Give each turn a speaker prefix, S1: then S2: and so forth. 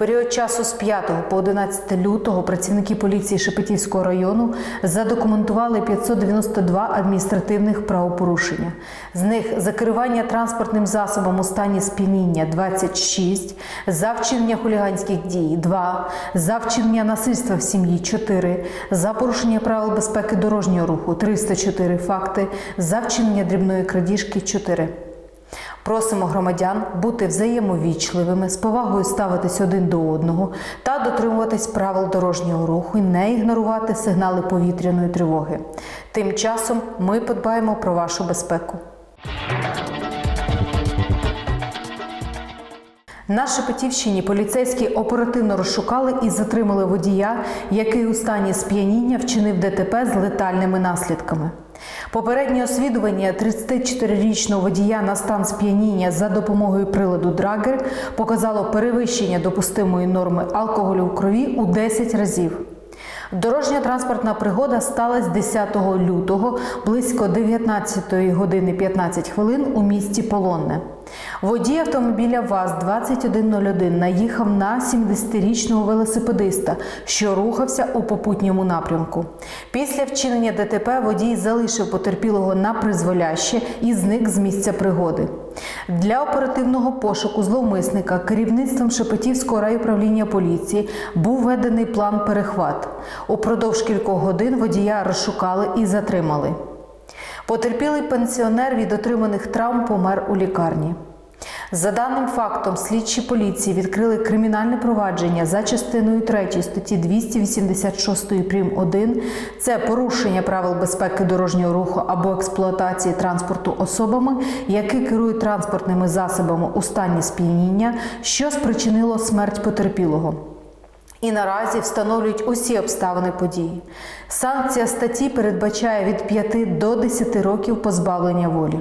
S1: період часу з 5 по 11 лютого працівники поліції Шепетівського району задокументували 592 адміністративних правопорушення. З них за керування транспортним засобом у стані сп'яніння 26, за вчинення хуліганських дій 2, за вчинення насильства в сім'ї 4, за порушення правил безпеки дорожнього руху 304 факти, за вчинення дрібної крадіжки 4. Просимо громадян бути взаємовічливими, з повагою ставитись один до одного та дотримуватись правил дорожнього руху і не ігнорувати сигнали повітряної тривоги. Тим часом ми подбаємо про вашу безпеку. На Шепетівщині поліцейські оперативно розшукали і затримали водія, який у стані сп'яніння вчинив ДТП з летальними наслідками. Попереднє освідування 34-річного водія на стан сп'яніння за допомогою приладу Драгер показало перевищення допустимої норми алкоголю в крові у 10 разів. Дорожня транспортна пригода сталася 10 лютого близько 19 години 15 хвилин у місті Полонне. Водій автомобіля ВАЗ-2101 наїхав на 70-річного велосипедиста, що рухався у попутньому напрямку. Після вчинення ДТП водій залишив потерпілого на призволяще і зник з місця пригоди. Для оперативного пошуку зловмисника керівництвом Шепетівського райуправління поліції був введений план перехват. Упродовж кількох годин водія розшукали і затримали. Потерпілий пенсіонер від отриманих травм помер у лікарні. За даним фактом, слідчі поліції відкрили кримінальне провадження за частиною 3 статті 286 прим. 1. Це порушення правил безпеки дорожнього руху або експлуатації транспорту особами, які керують транспортними засобами у стані сп'яніння, що спричинило смерть потерпілого. І наразі встановлюють усі обставини події. Санкція статті передбачає від 5 до 10 років позбавлення волі.